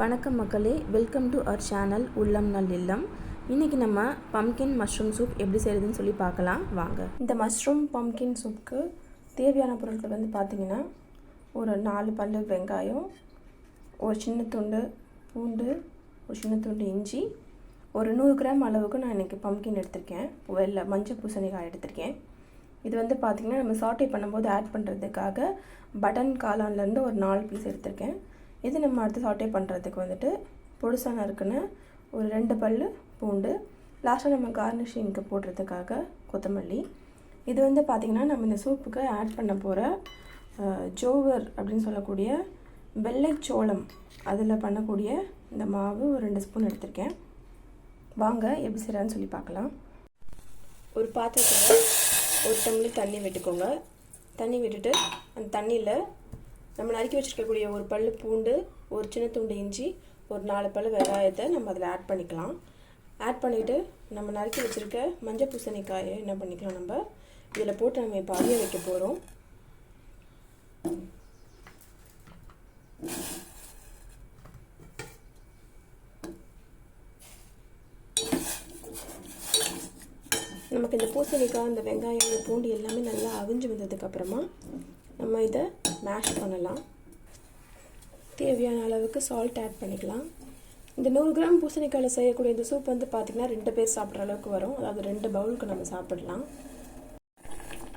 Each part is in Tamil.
வணக்கம் மக்களே வெல்கம் டு அவர் சேனல் உள்ளம் நல் இல்லம். இன்றைக்கி நம்ம பம்கின் மஷ்ரூம் சூப் எப்படி செய்கிறதுன்னு சொல்லி பார்க்கலாம். வாங்க. இந்த மஷ்ரூம் பம்கின் சூப்புக்கு தேவையான பொருட்கள் வந்து பார்த்திங்கன்னா ஒரு நாலு பல்லு வெங்காயம் ஒரு சின்ன துண்டு பூண்டு ஒரு சின்ன துண்டு இஞ்சி ஒரு நூறு கிராம் அளவுக்கு நான் இன்றைக்கி பம்கின் எடுத்திருக்கேன். வெள்ளை மஞ்சள் பூசணிக்காய் எடுத்திருக்கேன். இது வந்து பார்த்திங்கன்னா நம்ம சாட்டை பண்ணும்போது ஆட் பண்ணுறதுக்காக பட்டன் காளான்லேருந்து ஒரு நாலு பீஸ் எடுத்திருக்கேன். இது நம்ம அடுத்து சாட்டே பண்ணுறதுக்கு வந்துட்டு பொடுசான இருக்குன்னு ஒரு ரெண்டு பல் பூண்டு. லாஸ்ட்டாக நம்ம கார்னிஷிங்க்கு போடுறதுக்காக கொத்தமல்லி. இது வந்து பார்த்திங்கன்னா நம்ம இந்த சூப்புக்கு ஆட் பண்ண போகிற ஜோவர் அப்படின்னு சொல்லக்கூடிய வெள்ளைச்சோளம் அதில் பண்ணக்கூடிய இந்த மாவு ஒரு ரெண்டு ஸ்பூன் எடுத்திருக்கேன். வாங்க எப்படி செய்கிறான்னு சொல்லி பார்க்கலாம். ஒரு பாத்திரத்தில் ஒரு டம்ளர் தண்ணி விட்டுக்கோங்க. தண்ணி விட்டுட்டு அந்த தண்ணியில் நம்ம நறுக்கி வச்சுருக்கக்கூடிய ஒரு பல் பூண்டு ஒரு சின்ன துண்டு இஞ்சி ஒரு நாலு பல் வெங்காயத்தை நம்ம அதில் ஆட் பண்ணிக்கலாம். ஆட் பண்ணிவிட்டு நம்ம நறுக்கி வச்சுருக்க மஞ்சள் பூசணிக்காயை என்ன பண்ணிக்கலாம் நம்ம? இதில் போட்டு நம்ம இப்போ அரிய வைக்க போகிறோம் நமக்கு இந்த பூசணிக்காய் இந்த வெங்காயம் இந்த பூண்டு எல்லாமே நல்லா அவிஞ்சு வந்ததுக்கப்புறமா நம்ம இதை மேஷ் பண்ணலாம். தேவையான அளவுக்கு சால்ட் ஆட் பண்ணிக்கலாம். இந்த நூறு கிராம் பூசணிக்காயில் செய்யக்கூடிய இந்த சூப் வந்து பார்த்திங்கன்னா ரெண்டு பேர் சாப்பிட்ற அளவுக்கு வரும். அதாவது ரெண்டு பவுலுக்கு நம்ம சாப்பிடலாம்.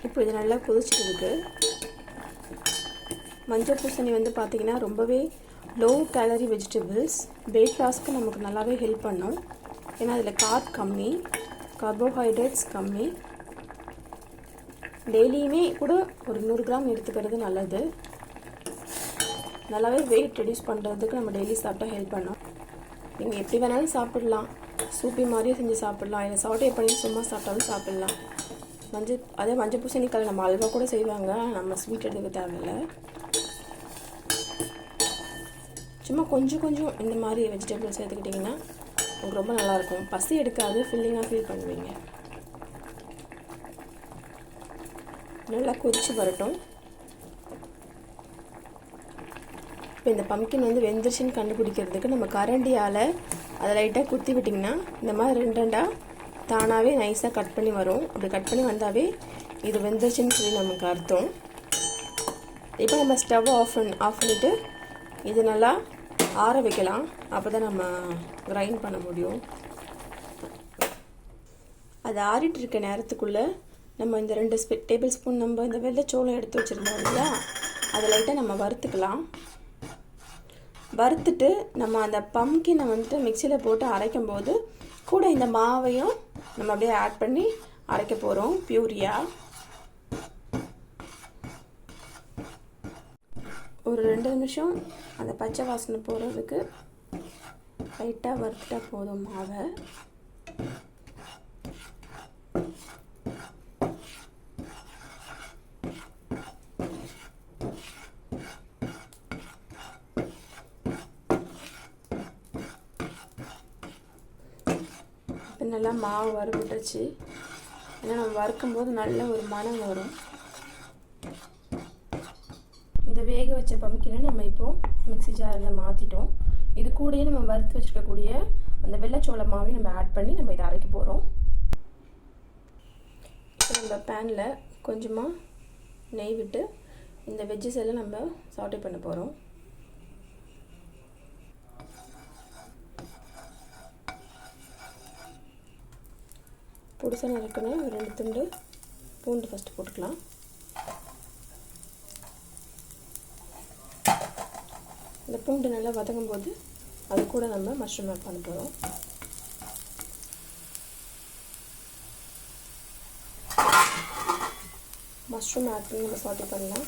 இப்போ இது நல்லா கொதிச்சிட்டு மஞ்சள் பூசணி வந்து பார்த்திங்கன்னா ரொம்பவே லோ கேலரி வெஜிடபிள்ஸ் வெயிட் லாஸ்க்கு நமக்கு நல்லாவே ஹெல்ப் பண்ணும். ஏன்னா அதில் கார்ப் கம்மி கார்போஹைட்ரேட்ஸ் கம்மி. டெய்லியுமே கூட ஒரு நூறு கிராம் எடுத்துக்கிறது நல்லது. நல்லாவே வெயிட் ரெடியூஸ் பண்ணுறதுக்கு நம்ம டெய்லி சாப்பிட்டா ஹெல்ப் பண்ணும். நீங்கள் எப்படி வேணாலும் சாப்பிடலாம். சூப்பி மாதிரியும் செஞ்சு சாப்பிடலாம். இல்லை சாட்டே பண்ணி சும்மா சாப்பிட்டாலும் சாப்பிடலாம். மஞ்சள் அதே மஞ்சள் பூசணிக்காய் நம்ம அல்வா கூட செய்வாங்க. நம்ம ஸ்வீட் எடுத்துக்க தேவையில்ல. சும்மா கொஞ்சம் கொஞ்சம் இந்த மாதிரி வெஜிடபிள்ஸ் எடுத்துக்கிட்டிங்கன்னா உங்களுக்கு ரொம்ப நல்லாயிருக்கும் பசி எடுக்காது. ஃபில்லிங்காக ஃபீல் பண்ணுவீங்க. நல்லா கொதிச்சு வரட்டும். இப்போ இந்த பம்கின் வந்து வெந்துருச்சுன்னு கண்டுபிடிக்கிறதுக்கு நம்ம கரண்டியால் அதை லைட்டாக குத்தி விட்டிங்கன்னா இந்த மாதிரி ரெண்டு ரெண்டாக தானாகவே நைஸாக கட் பண்ணி வரும். அப்படி கட் பண்ணி வந்தாவே இது வெந்துருச்சுன்னு சொல்லி நமக்கு அர்த்தம். இப்போ நம்ம ஸ்டவ் ஆஃப் பண்ணி ஆஃப் பண்ணிவிட்டு இது நல்லா ஆற வைக்கலாம். அப்போ தான் நம்ம கிரைண்ட் பண்ண முடியும். அது ஆறிட்டு இருக்க நேரத்துக்குள்ளே நம்ம இந்த ரெண்டு ஸ்பி டேபிள் ஸ்பூன் நம்ம இந்த வெள்ளைச்சோளம் எடுத்து வச்சுருந்தோம் இல்லையா? அதை லைட்டாக நம்ம வறுத்துக்கலாம். வறுத்துட்டு நம்ம அந்த பம்கினை வந்துட்டு மிக்சியில் போட்டு அரைக்கும் போது கூட இந்த மாவையும் நம்ம அப்படியே ஆட் பண்ணி அரைக்க போகிறோம் பியூரியாக ஒரு ரெண்டு நிமிஷம் அந்த பச்சை வாசனை போகிறதுக்கு லைட்டாக வறுத்துட்டா போதும் மாவை. நல்லா மாவு வறுபட்டுச்சு. ஏன்னா நம்ம வறுக்கும்போது நல்ல ஒரு மனம் வரும். இந்த வேக வச்ச பம்கினை நம்ம இப்போது மிக்சி ஜாரில் மாற்றிட்டோம் இது கூடயே நம்ம வறுத்து வச்சுருக்கக்கூடிய அந்த வெள்ளைச்சோள மாவையும் நம்ம ஆட் பண்ணி நம்ம இதை அரைக்க போகிறோம் இப்போ நம்ம பேனில் கொஞ்சமாக நெய் விட்டு இந்த வெஜ்ஜஸ் எல்லாம் நம்ம சாட்டை பண்ண போகிறோம் புதுசாக நறுக்கணும் ரெண்டு துண்டு. பூண்டு ஃபஸ்ட்டு போட்டுக்கலாம். இந்த பூண்டு நல்லா வதங்கும் போது அது கூட நம்ம மஷ்ரூம் ஆட் பண்ண போகிறோம் மஷ்ரூம் ஆட் பண்ணி நம்ம சாட்டி பண்ணலாம்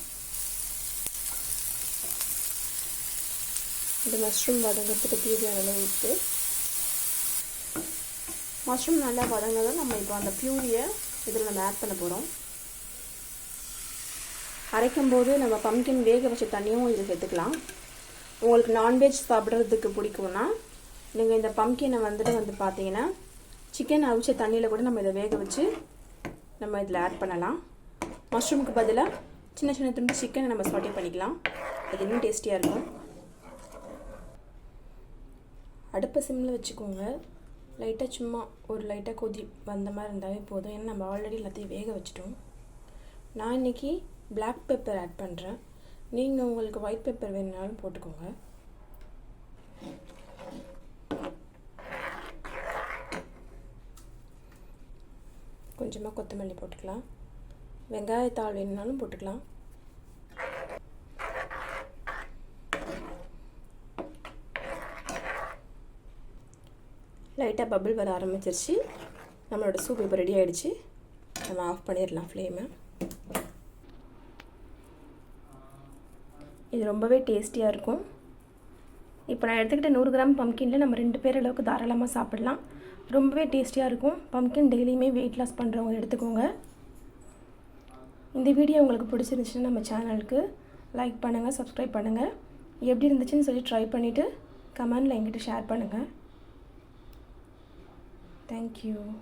இந்த மஷ்ரூம் வதங்கிறதுக்கு தேவையான அளவு உப்பு. மஷ்ரூம் நல்லா வதங்கதான் நம்ம இப்போ அந்த பியூரியை இதில் நம்ம ஆட் பண்ண போகிறோம் அரைக்கும் போது நம்ம பம்கின் வேக வச்ச தண்ணியும் இதில் சேர்த்துக்கலாம். உங்களுக்கு நான்வெஜ் சாப்பிட்றதுக்கு பிடிக்கும்னா நீங்கள் இந்த பம்கினை வந்துட்டு வந்து பார்த்தீங்கன்னா சிக்கன் அவிச்ச தண்ணியில் கூட நம்ம இதை வேக வச்சு நம்ம இதில் ஆட் பண்ணலாம். மஷ்ரூமுக்கு பதிலாக சின்ன சின்ன துண்டு சிக்கனை நம்ம சாட்டே பண்ணிக்கலாம். அது இன்னும் டேஸ்டியாக இருக்கும். அடுப்பை சிம்மில் வச்சுக்கோங்க. லைட்டாக சும்மா ஒரு லைட்டாக கொதி வந்த மாதிரி இருந்தாலே போதும். ஏன்னா நம்ம ஆல்ரெடி எல்லாத்தையும் வேக வச்சிட்டோம். நான் இன்றைக்கி பிளாக் பெப்பர் ஆட் பண்ணுறேன் நீங்கள் உங்களுக்கு ஒயிட் பெப்பர் வேணுனாலும் போட்டுக்கோங்க. கொஞ்சமாக கொத்தமல்லி போட்டுக்கலாம். வெங்காயத்தாள் வேணுனாலும் போட்டுக்கலாம். லைட்டாக பபிள் வர ஆரம்பிச்சிருச்சு. நம்மளோட சூப் இப்போ ரெடி ஆகிடுச்சு நம்ம ஆஃப் பண்ணிடலாம் ஃப்ளேமை இது ரொம்பவே டேஸ்டியாக இருக்கும். இப்போ நான் எடுத்துக்கிட்ட நூறு கிராம் பம்கினில் நம்ம ரெண்டு பேர் அளவுக்கு தாராளமாக சாப்பிடலாம். ரொம்பவே டேஸ்டியாக இருக்கும். பம்கின் டெய்லியுமே வெயிட் லாஸ் பண்ணுறவங்க எடுத்துக்கோங்க. இந்த வீடியோ உங்களுக்கு பிடிச்சிருந்துச்சுன்னா நம்ம சேனலுக்கு லைக் பண்ணுங்கள் சப்ஸ்கிரைப் பண்ணுங்கள் எப்படி இருந்துச்சுன்னு சொல்லி ட்ரை பண்ணிவிட்டு கமெண்டில் எங்கிட்ட ஷேர் பண்ணுங்கள் Thank you.